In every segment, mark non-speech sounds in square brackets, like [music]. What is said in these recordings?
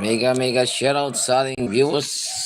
Mega mega shoutout sa ating viewers.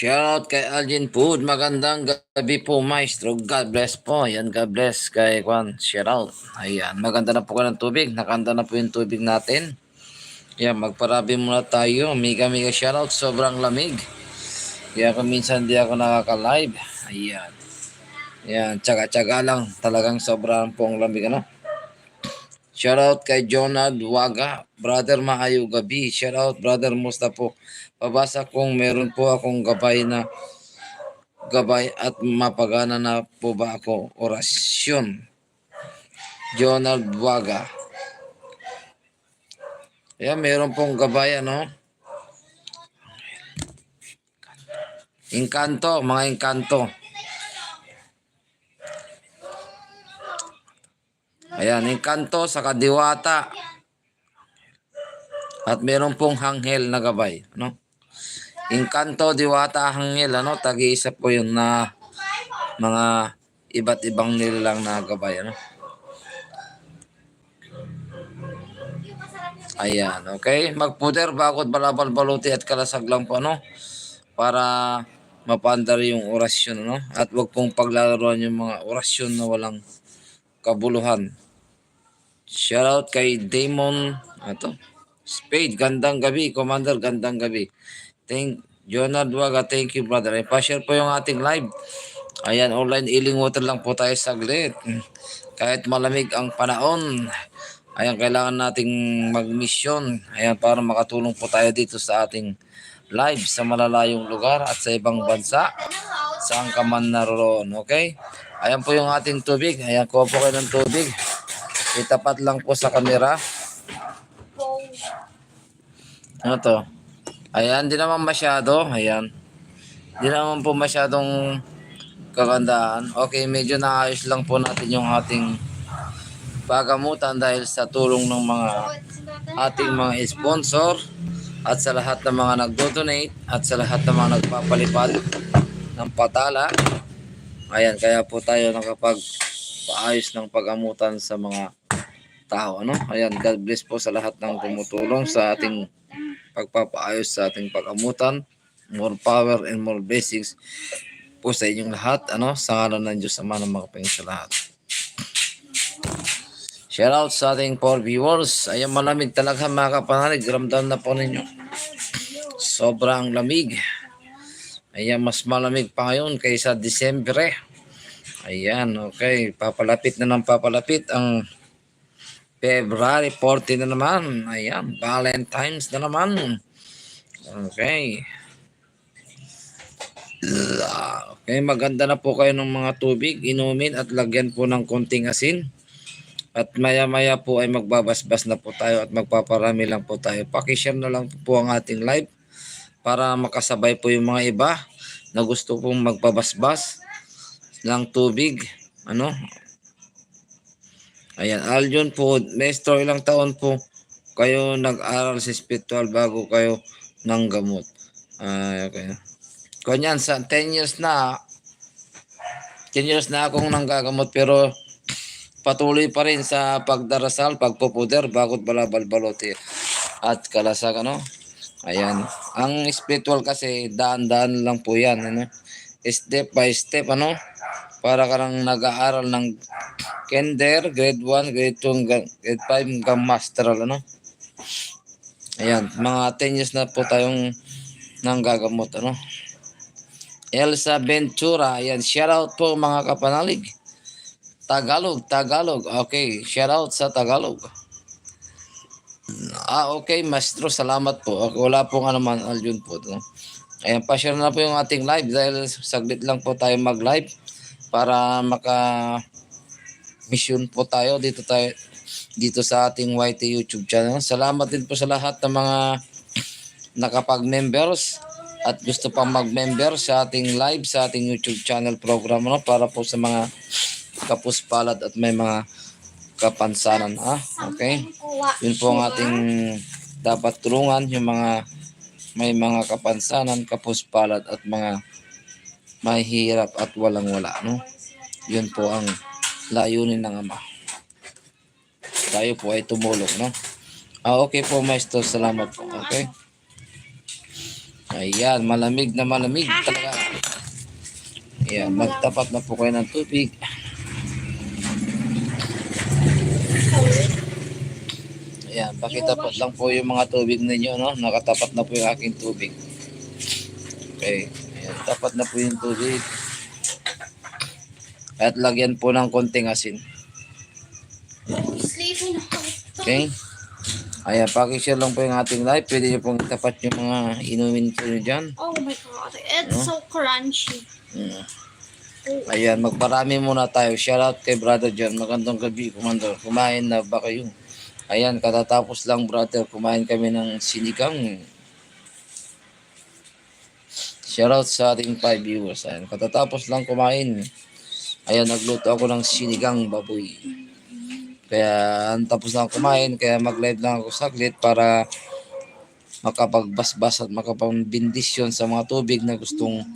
Shoutout kay Algin Food. Magandang gabi po, maestro. God bless po. Ayan, God bless kay Juan. Shoutout. Ayan, maganda na po ka ng tubig. Nakanda na po yung tubig natin. Ayan, magparabi muna tayo. Mega mega shoutout. Sobrang lamig. Kaya kung minsan di ako nakaka-live. Ayan. Ayan, tsaga-tsaga lang. Talagang sobrang pong lamig, ano? Shoutout kay Jonad Waga. Brother, maayo gabi. Shoutout, brother Mustafa. Pabasa kung meron po akong gabay na gabay at mapagana na po ba ako orasyon. Jonald Waga. Ayan, meron pong gabay, ano? Inkanto, mga inkanto. Ayan, inkanto sa kadiwata. At meron pong hanghel na gabay. Ano? Inkanto, diwata, hanghel. Ano? Tag-iisa po yun na mga iba't ibang nilalang na gabay. Ano? Ayan, okay. Magpuder, bakot, balabal, baluti at kalasag lang po. Ano? Para mapandar yung orasyon. Ano? At wag pong paglalaroan yung mga orasyon na walang kabuluhan. Shoutout kay Damon. Ato. Spade, gandang gabi. Commander, gandang gabi. Thank Jonard Waga, thank you brother. Ay, pa-share po yung ating live. Ayan, online iling water lang po tayo saglit. Kahit malamig ang panahon. Ayan, kailangan nating mag-mission. Ayan, para makatulong po tayo dito sa ating live sa malalayong lugar at sa ibang bansa. Saan ka man naroon, okay? Ayan po yung ating tubig. Ayan, kuha po kayo ng tubig. Itapat lang po sa kamera. Ano to? Ayan, di naman masyado. Ayan. Di naman po masyadong kagandaan. Okay, medyo naayos lang po natin yung ating pagamutan dahil sa tulong ng mga ating mga sponsor at sa lahat ng mga nagdo-donate at sa lahat ng mga nagpapalipad ng patala. Ayan, kaya po tayo nakapag paayos ng pagamutan sa mga tao. Ano? Ayan, God bless po sa lahat ng tumutulong sa ating pagpapaayos sa ating pagamutan. More power and more blessings po sa inyong lahat. Ano? Sa ngalan ng Diyos Ama ng mga sa lahat. Shout out sa ating poor viewers. Ayan, malamig talaga mga kapanalig. Ramdam na po ninyo. Sobrang lamig. Ayan, mas malamig pa ngayon kaysa Disyembre. Ayan, okay. Papalapit na ng papalapit ang February 14 na naman. Ayan, Valentine's na naman. Okay. Okay, maganda na po kayo ng mga tubig. Inumin at lagyan po ng konting asin. At maya-maya po ay magbabasbas na po tayo at magpaparami lang po tayo. Pakishare na lang po ang ating live para makasabay po yung mga iba na gusto pong magpabasbas ng tubig. Ano? Ayan, Aljon po, Maestro, ilang taon po kayo nag-aral sa spiritual bago kayo ng gamot? Ay, okay. Kunyan, sa 10 years na, 10 years na akong nanggagamot pero patuloy pa rin sa pagdarasal, pagpupuder, bagot balabal balote at kalasag ano. Ayan. Ang spiritual kasi daan-daan lang po yan. Ano? Step by step ano. Para ka nang nag-aaral ng kinder, grade 1, grade 2, grade 5 hanggang masteral ano. Ayan. Mga 10 years na po tayong nanggagamot ano. Elsa Ventura. Ayan. Shout out po mga kapanalig. Tagalog, Tagalog. Okay, shout out sa Tagalog. Ah, okay, maestro, salamat po. Wala pong ano man, Aljun po. No? Ayan, pa-share na po yung ating live dahil saglit lang po tayo mag-live para maka mission po tayo dito tayo dito sa ating YT YouTube channel. Salamat din po sa lahat ng mga nakapag-members at gusto pang mag-member sa ating live sa ating YouTube channel program no para po sa mga kapuspalad at may mga kapansanan ha? Okay. Yun po ang ating dapat tulungan yung mga may mga kapansanan kapuspalad at mga mahihirap at walang wala no? Yun po ang layunin ng ama. Tayo po ay tumulong no? Ah okay po maestro. Salamat po okay? Ayan, malamig na malamig talaga. Ayan, magtapat na po kayo ng tubig. Ayan, pakitapat lang po yung mga tubig ninyo, no? Nakatapat na po yung aking tubig. Okay, ayan, tapat na po yung tubig. At lagyan po ng konting asin. Okay? Ayan, pakishare lang po yung ating live. Pwede nyo pong tapat yung mga inumin po nyo dyan. Oh my god, it's so crunchy. Mm. Ayan, magparami muna tayo. Shoutout kay brother John. Magandang gabi, Commander. Kumain na ba kayo? Ayan, katatapos lang, brother. Kumain kami ng sinigang. Shoutout sa ating five viewers. Ayan, katatapos lang kumain. Ayan, nagluto ako ng sinigang baboy. Kaya, tapos lang kumain. Kaya mag-live lang ako saglit para makapagbasbas at makapagbindisyon sa mga tubig na gustong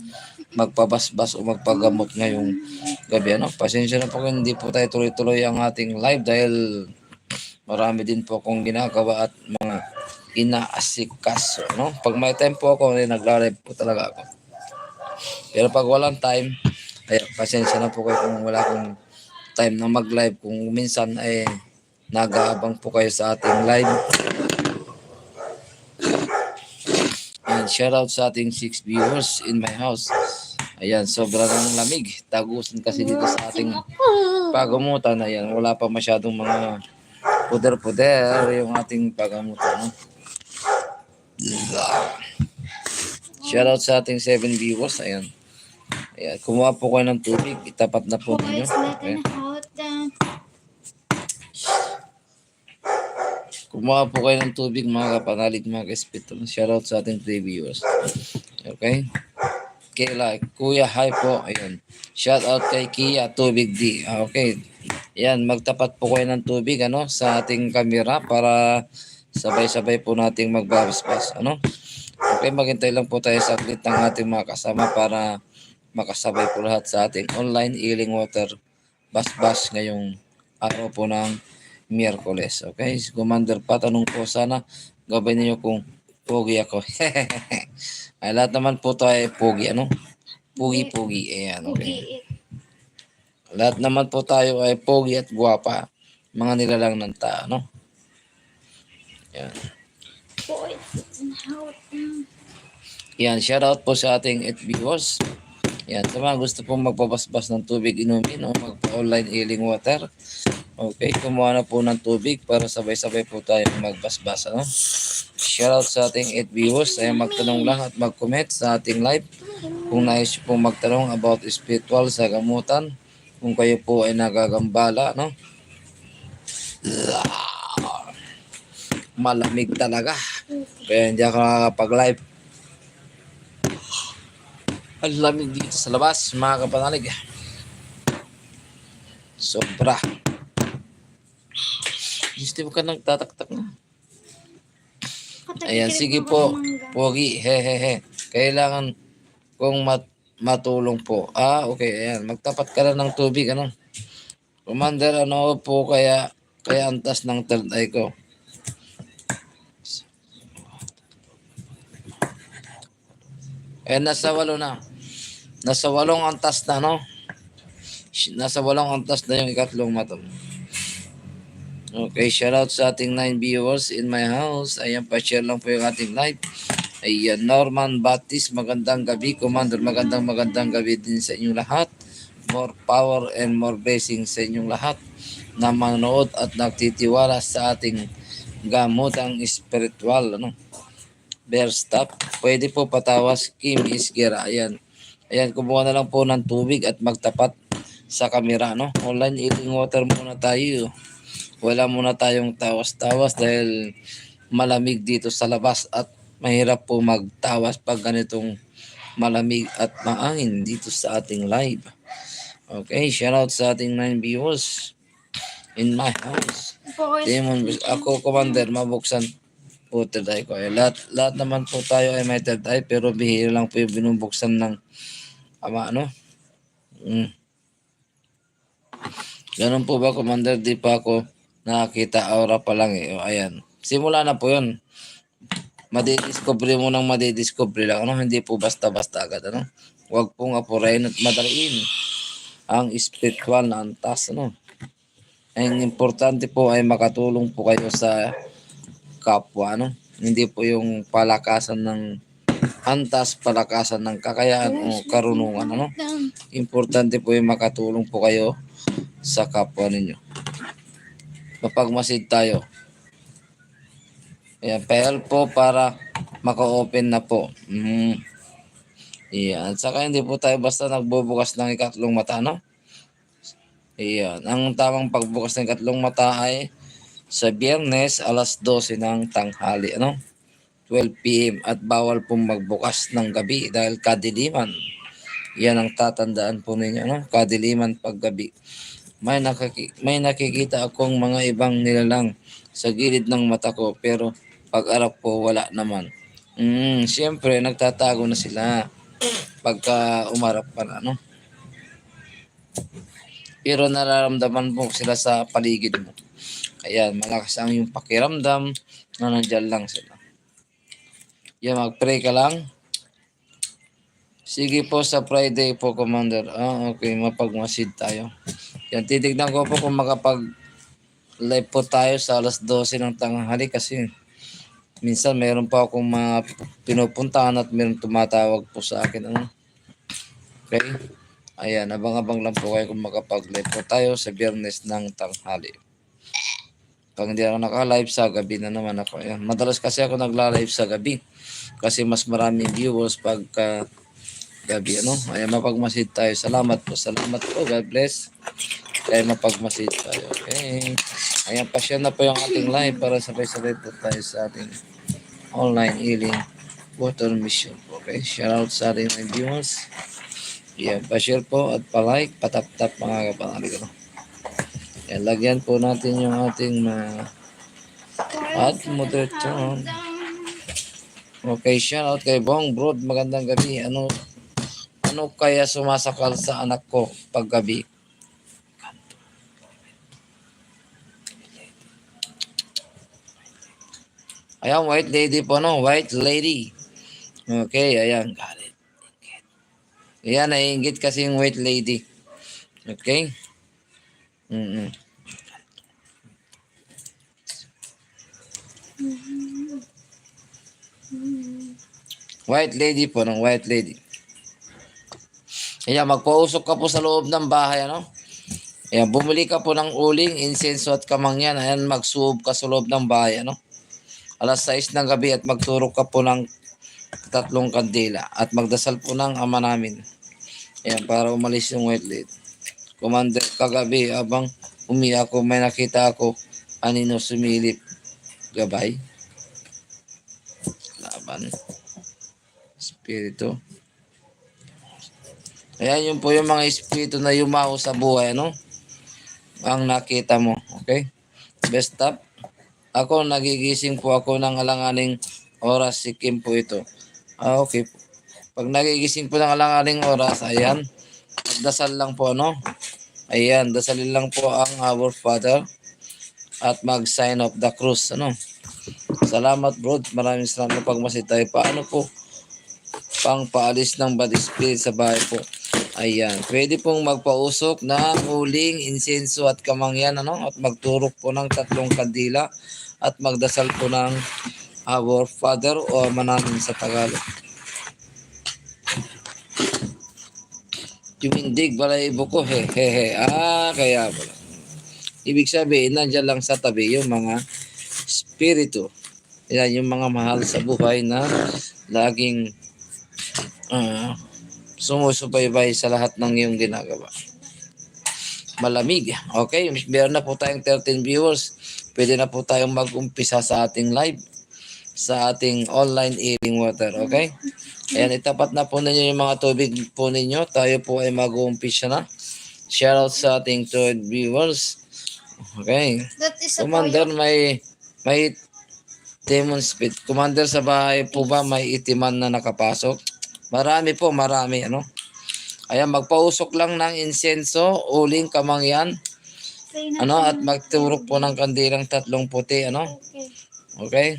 magpabasbas o magpagamot ngayong gabi. Ano? Pasensya na po kung hindi po tayo tuloy-tuloy ang ating live dahil marami din po akong ginagawa at mga inaasikaso. No? Pag may time po ako, eh, nagla-live po talaga ako. Pero pag walang time, ay pasensya na po kayo kung wala akong time na mag-live. Kung minsan ay nag-aabang po kayo sa ating live. And shout out sa ating six viewers in my house. Ayan, sobrang lamig. Tagusan kasi dito sa ating pagamutan. Ayan, wala pa masyadong mga puder-puder yung ating pagamutan. No? Shout out sa ating seven viewers. Ayan. Ayan, kumuha po kayo ng tubig. Itapat na po ninyo. out the... Kumuha po kayo ng tubig mga kapanalig, mga kaespito. Shoutout sa ating three viewers. Okay? Kayla, Kuya, hi po. Ayun. Shoutout kay Kia, Tubig D. Ah, Okay. Yan, magtapat po kayo ng tubig ano, sa ating kamera para sabay-sabay po nating magbabasbas. Ano? Okay, maghintay lang po tayo saglit ng ating mga kasama para makasabay po lahat sa ating online healing water basbas ngayong araw po ng Miyerkules. Okay? Commander pa, tanong po sana gabay niyo kung pogi ako. [laughs] Ay, lahat naman po tayo ay pogi. Ano? Pogi-pogi. Ayan, okay. Lahat naman po tayo ay pogi at guwapa. Mga nilalang ng tao, no? Yan. It's letting out. Yan, po sa ating 8 viewers. Yan, sa mga gusto pong magpabasbas ng tubig inumin o magpa-online healing water. Okay, kumuha na po ng tubig para sabay-sabay po tayo magbasbas. Ano? Shoutout sa ating 8 viewers. Ay magtanong lang at mag-comment sa ating live. Kung nais po magtanong about spiritual sa gamutan, kung kayo po ay nagagambala, no? Malamig talaga. Kaya hindi ako nakakapag-live. Ang lamig dito sa labas, mga kapanalig. Sobra. Gusto mo ka nagtataktak na. Ayan, sige po. Pogi, hehehe. Kailangan kong mat matulong po. Ah, okay. Ayan, magtapat ka na ng tubig, ano? Commander, ano po kaya kaya antas ng third eye ko? Eh, nasa walo na. Nasa walong antas na, no? Nasa walong antas na yung ikatlong mata mo. Okay, shout out sa ating 9 viewers in my house. Ayan, pa-share lang po yung ating live. Ayan, Norman Batis, magandang gabi. Commander, magandang magandang gabi din sa inyong lahat. More power and more blessings sa inyong lahat na manonood at nagtitiwala sa ating gamotang espiritual. Ano? bear stop. Pwede po patawas Kim Isgira. Ayan. Ayan, kumuha na lang po ng tubig at magtapat sa kamera, no? Online eating water muna tayo. Wala muna tayong tawas-tawas dahil malamig dito sa labas at mahirap po magtawas pag ganitong malamig at maangin dito sa ating live. Okay, shout out sa ating 9 viewers in my house. Demon, ako commander, mabuksan po third eye ko. Eh, lahat, lahat naman po tayo ay may third eye pero bihira lang po yung binubuksan ng ama, ano? Mm. Ganun po ba, commander? Di pa ako nakakita aura pa lang eh. O, ayan. Simula na po yun. Madidiscover mo nang madidiscover lang. Ano? Hindi po basta-basta agad. Ano? Huwag pong apurayin at madaliin ang spiritual na antas. Ano? Ang importante po ay makatulong po kayo sa kapwa. Ano? Hindi po yung palakasan ng antas, palakasan ng kakayaan o karunungan. Ano? Importante po yung makatulong po kayo sa kapwa ninyo. Mapagmasid tayo. Ayan, pail po para maka-open na po. Mm. Ayan. At saka hindi po tayo basta nagbubukas ng ikatlong mata, no? Ayan. Ang tamang pagbukas ng ikatlong mata ay sa biyernes alas 12 ng tanghali, ano? 12 p.m. at bawal pong magbukas ng gabi dahil kadiliman. Yan ang tatandaan po ninyo, no? Kadiliman pag gabi. May, nakaki- may nakikita akong mga ibang nilalang sa gilid ng mata ko pero pag arap ko wala naman. Mm, siyempre nagtatago na sila pagka umarap pa na, no? Pero nararamdaman mo sila sa paligid mo. Ayan, malakas ang yung pakiramdam na nandyan lang sila. Yan, mag-pray ka lang. Sige po sa Friday po, Commander. Ah, okay. Mapagmasid tayo. Yan, titignan ko po kung makapag live po tayo sa alas 12 ng tanghali kasi minsan meron pa akong mga pinupuntahan at meron tumatawag po sa akin. Ano? Okay? Ayan, abang-abang lang po kayo kung makapag-live po tayo sa biyernes ng tanghali. Pag hindi ako naka-live sa gabi na naman ako. Ayan. Madalas kasi ako nagla-live sa gabi kasi mas maraming viewers pagka gabi ano. Ayan, mapagmasid tayo. Salamat po. Salamat po. God bless. Kaya mapagmasid tayo. Okay. Ayan, pasyon na po yung ating live para sabay-sabay po tayo sa ating online healing water mission. Okay. Shout out sa ating mga viewers. Ayan, pa-share po at pa-like, patap-tap mga kapangalig. Ano. Ayan, lagyan po natin yung ating mga at moderation. Okay, shout out kay Bong Broad. Magandang gabi. Ano ano kaya sumasakal sa anak ko pag Ayan, white lady po, no? White lady. Okay, ayan. Got it. Ayan, naiingit kasi yung white lady. Okay? Mm-mm. White lady po, ng white lady. Ayan, magpausok ka po sa loob ng bahay, ano? Ayan, bumili ka po ng uling, insenso at kamangyan. Ayan, magsuob ka sa loob ng bahay, ano? Alas 6 ng gabi at magturok ka po ng tatlong kandila at magdasal po ng ama namin. Ayan, para umalis yung white lady. Commander, kagabi, abang umiyak ako, may nakita ako, anino sumilip. Gabay. Laban. Espiritu. Ayan, yun po yung mga espiritu na yumaho sa buhay, no? Ang nakita mo, okay? Best up. Ako, nagigising po ako ng alanganing oras, si Kim po ito. Ah, okay po. Pag nagigising po ng alanganing oras, ayan, magdasal lang po, no? Ayan, dasalin lang po ang our Father at mag-sign of the cross, ano? Salamat, bro. Maraming salamat pagmasid tayo. Paano po pang paalis ng bad spirit sa bahay po? Ayan. Pwede pong magpausok ng uling, insenso at kamangyan, ano? At magturok po ng tatlong kandila at magdasal po ng our Father o manamin sa Tagalog. Tumindig balahibo ko, he, he, he. Ah, kaya pala. Ibig sabihin, nandyan lang sa tabi yung mga spirito. Yan, yung mga mahal sa buhay na laging ah, sumusubaybay sa lahat ng iyong ginagawa. Malamig. Okay, meron na po tayong 13 viewers. Pwede na po tayong mag-umpisa sa ating live sa ating online healing water. Okay? Ayan, itapat na po ninyo yung mga tubig po ninyo. Tayo po ay mag-uumpisa na. Shoutout sa ating 12 viewers. Okay. Commander, may may demon spirit. Commander, sa bahay po ba may itiman na nakapasok? Marami po, marami. Ano? Ayan, magpausok lang ng insenso, uling kamangyan. Ano, at magturok po ng kandilang tatlong puti, ano? Okay. Okay?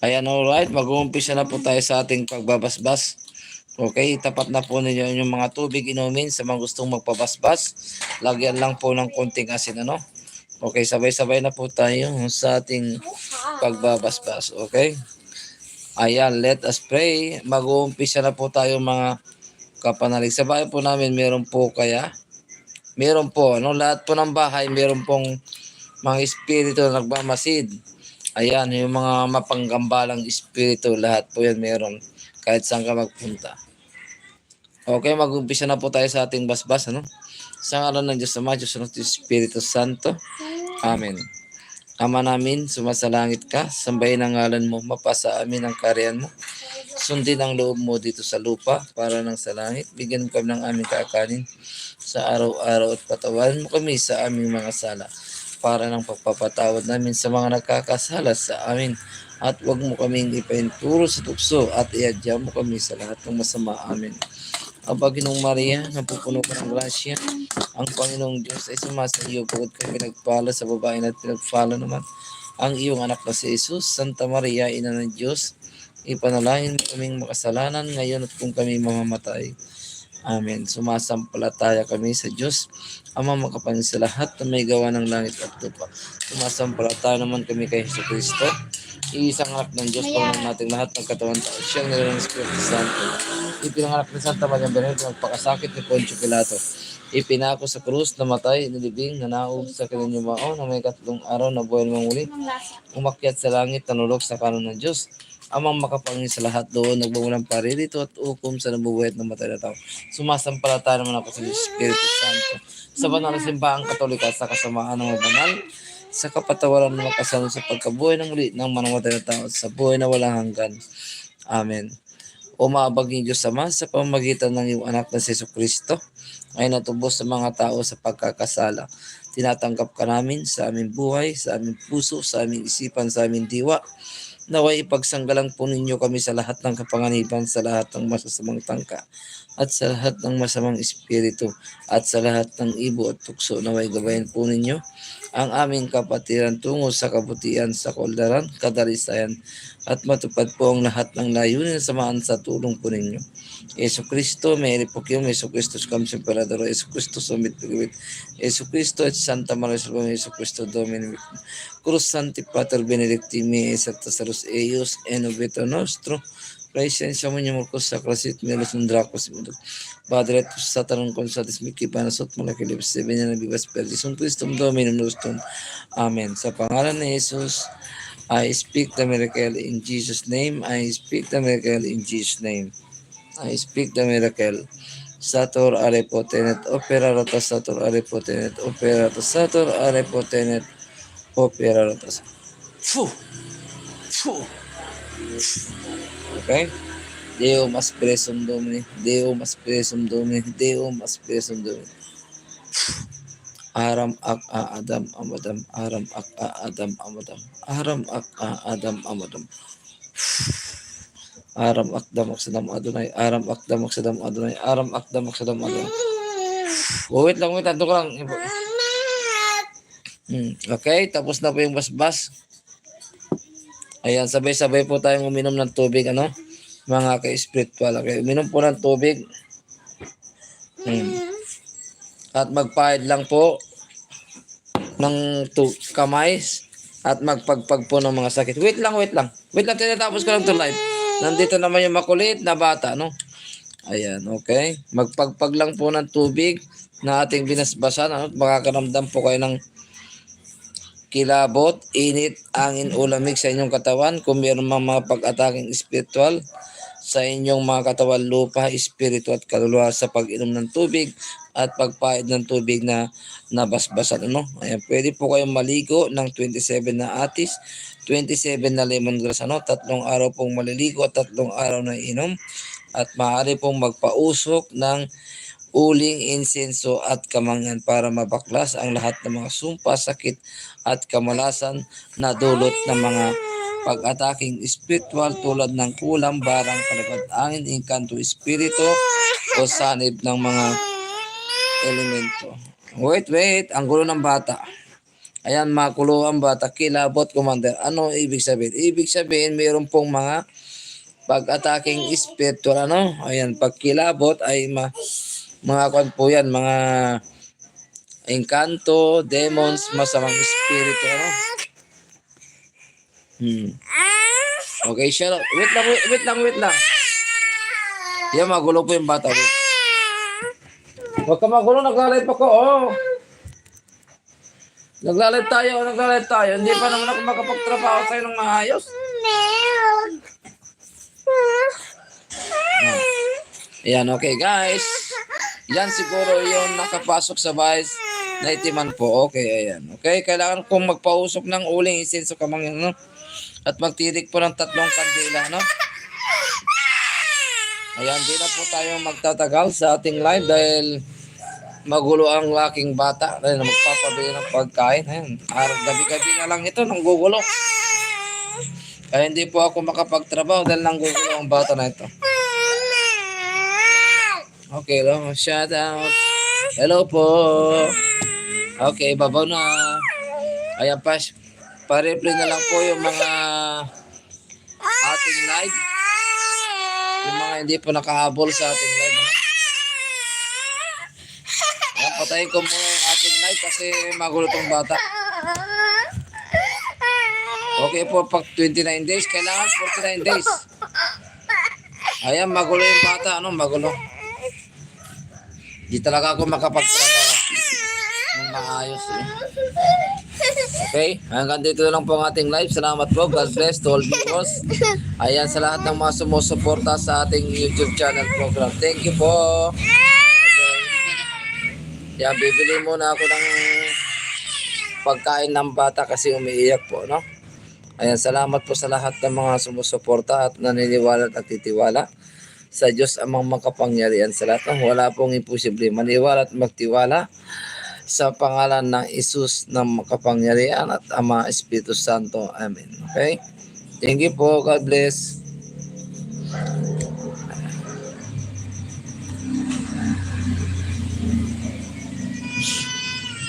Ayan, alright. Mag-uumpisa na po tayo sa ating pagbabasbas. Okay, tapat na po ninyo yung mga tubig inumin sa mga gustong magpabasbas. Lagyan lang po ng konting asin, ano? Okay, sabay-sabay na po tayo sa ating pagbabasbas. Okay? Ayan, let us pray. Mag-uumpisa na po tayo mga kapanalig. Sa bahay po namin, meron po kaya? Meron po, ano? Lahat po ng bahay, meron pong mga espiritu na nagmamasid. Ayan, yung mga mapanggambalang espiritu, lahat po yan meron. Kahit saan ka magpunta. Okay, mag-umpisa na po tayo sa ating basbas, ano? Sa ngalan ng Diyos Ama, Diyos ng Espiritu Santo. Amen. Ama namin, sumasalangit ka, sambahin ang ngalan mo, mapasa amin ang kariyan mo. Sundin ang loob mo dito sa lupa para ng sa langit. Bigyan mo kami ng aming kakanin sa araw-araw at patawarin mo kami sa aming mga sala para ng pagpapatawad namin sa mga nagkakasala sa amin. At huwag mo kaming ipainturo sa tukso at iadya mo kami sa lahat ng masama amin. Aba, Ginong Maria, napupuno ka ng grasya. Ang Panginoong Diyos ay sumasa iyo bukod kay pinagpala sa babae at pinagpala naman ang iyong anak na si Jesus. Santa Maria, Ina ng Diyos, ipanalangin mo kaming makasalanan ngayon at kung kami mamamatay. Amen. Sumasampalataya kami sa Diyos, Ama makapangyarihan sa lahat na may gawa ng langit at lupa. Sumasampalataya naman kami kay Hesus Kristo, iisang anak ng Diyos, Panginoon nating lahat ng katawan tao. Siyang nilalang ng Espiritu Santo. Ipinanganak ni Santa Maria Bernardo, nagpakasakit ni Poncio Pilato. Ipinako sa krus, namatay, nilibing, nanaog sa kanilang mao, na may katlong araw na buhay namang muli. Umakyat sa langit, nanulog sa kanan ng Diyos. Amang makapangi sa lahat doon, nagbamulang paririto at ukom sa nabubuhay at namatay na tao. Sumasampalataya naman ako sa Espiritu Santo. Sa banal na simbahang katolika sa kasamaan ng banal, sa kapatawaran ng makasano sa pagkabuhay ng muli ng manamatay na tao sa buhay na walang hanggan. Amen. Umabag ng Diyos Ama sa pamamagitan ng iyong anak na si Kristo ay natubos sa mga tao sa pagkakasala. Tinatanggap ka namin sa aming buhay, sa aming puso, sa aming isipan, sa aming diwa. Naway ipagsanggalang po ninyo kami sa lahat ng kapanganiban, sa lahat ng masasamang tangka, at sa lahat ng masamang espiritu, at sa lahat ng ibo at tukso. Naway gabayan po ninyo ang aming kapatiran tungo sa kabutihan sa koldaran, kadalisayan, at matupad po ang lahat ng layunin na samaan sa tulong po ninyo. Yesu ಕ್ರಿಸ್ತು ಮೇರೆ ಪೊಕಿಯಂ ಯೇಸು ಕ್ರಿಸ್ತು ಸ್ಕಂಸ ಪರದರ ಯೇಸು ಕ್ರಿಸ್ತು ಸೊಮಿತ್ ಪಿಗವಿತ್ ಯೇಸು ಕ್ರಿಸ್ತು ಎಚ್ ಸಂತ ಮನಸ್ಸು ಯೇಸು ಕ್ರಿಸ್ತು ದೋಮಿನ Cruz Santi Pater Benedicti me Sartasaros ellos en objeto nuestro. Presencia muñe morcos sacrasit melos un dracos mundo. Padre tu sataran con satis mi kipana sot mula que lips se vengan vivas perdis un Christum dominum nostrum. Amén. Sa pangalan I speak the miracle in Jesus name. I speak the miracle in Jesus name. I speak the miracle. Sator are potenet opera rota sator are potenet opera rota sator are potenet opera rota Fu! Fu! Okay? Deo mas presum domini, Deo mas presum domini, Deo mas presum domini. Aram ak a adam amadam, aram ak a adam amadam, aram ak a adam amadam. Aram ak damak sadam adunay, aram ak damak sadam adunay, aram ak damak sadam adunay. Oh, wait lang, wait, tanto ko lang. Hmm, okay, tapos na po yung basbas. Ayan, sabay-sabay po tayong uminom ng tubig, ano? Mga ka-spiritual. Okay, uminom po ng tubig. Hmm. At magpahid lang po ng kamay at magpagpag po ng mga sakit. Wait lang, wait lang. Wait lang, tinatapos ko lang to live. Nandito naman yung makulit na bata, no? Ayan, okay. Magpagpag lang po ng tubig na ating binasbasan. Ano? Makakaramdam po kayo ng kilabot, init, angin, ulamig sa inyong katawan. Kung mayroon mga, mga pag-ataking spiritual sa inyong mga katawan, lupa, espiritu at kaluluwa sa pag-inom ng tubig at pagpahid ng tubig na nabasbasan. Ano? Ayan, pwede po kayong maligo ng 27 na atis, 27 na lemongrass, ano? tatlong araw pong maliligo at tatlong araw na inom at maaari pong magpausok ng uling, insenso at kamangan para mabaklas ang lahat ng mga sumpa, sakit at kamalasan na dulot ng mga pag-ataking spiritual tulad ng kulam, barang, palipad angin, inkanto, espiritu o sanib ng mga elemento. Wait, wait. Ang gulo ng bata. Ayan, makulo ang bata. Kilabot, commander. Ano ibig sabihin? Ibig sabihin, mayroon pong mga pag-ataking spiritual. Ano? Ayan, pag kilabot ay ma mga kwan po yan, mga engkanto, demons, masamang espiritu. Ano? Hmm. Okay, shut. Wait lang, wait, wait lang, wait lang. Yan, magulo po yung bata. Wait. Huwag ka magulo, naglalay pa ko. Oh. Naglalay tayo, naglalay tayo. Hindi pa naman ako makapagtrabaho sa'yo ng maayos. Ayan, okay guys. Yan siguro yung nakapasok sa bahay na itiman po. Okay, ayan. Okay, kailangan kong magpausok ng uling isenso kamang ano. At magtirik po ng tatlong kandila, no? Ayan, di na po tayo magtatagal sa ating live dahil magulo ang laking bata dahil magpapabili ng pagkain. Ayan, araw gabi-gabi na lang ito, nang gugulo. Kaya hindi po ako makapagtrabaho dahil nanggugulo ang bata na ito. Okay, hello. Shout out. Hello po. Okay, babaw na. Ayan pa. Pa-replay na lang po yung mga ating live. Yung mga hindi po nakahabol sa ating live. Ano? Ayan, patayin ko muna yung ating live kasi magulo tong bata. Okay po, pag 29 days, kailangan 49 days. Ayan, magulo yung bata. Ano, magulo. Di talaga ako makapagtrabaho. Ng maayos. Eh. Okay, hanggang dito lang po ang ating live. Salamat po. God bless to all viewers. Ayan sa lahat ng mga sumusuporta sa ating YouTube channel program. Thank you po. Yan, bibili muna ako ng pagkain ng bata kasi umiiyak po, no? Ayan, salamat po sa lahat ng mga sumusuporta at naniniwala at nagtitiwala sa Diyos amang makapangyarihan sa lahat. Wala pong imposible. Maniwala at magtiwala sa pangalan ng Isus na makapangyarihan at Ama Espiritu Santo. Amen. Okay? Thank you po. God bless.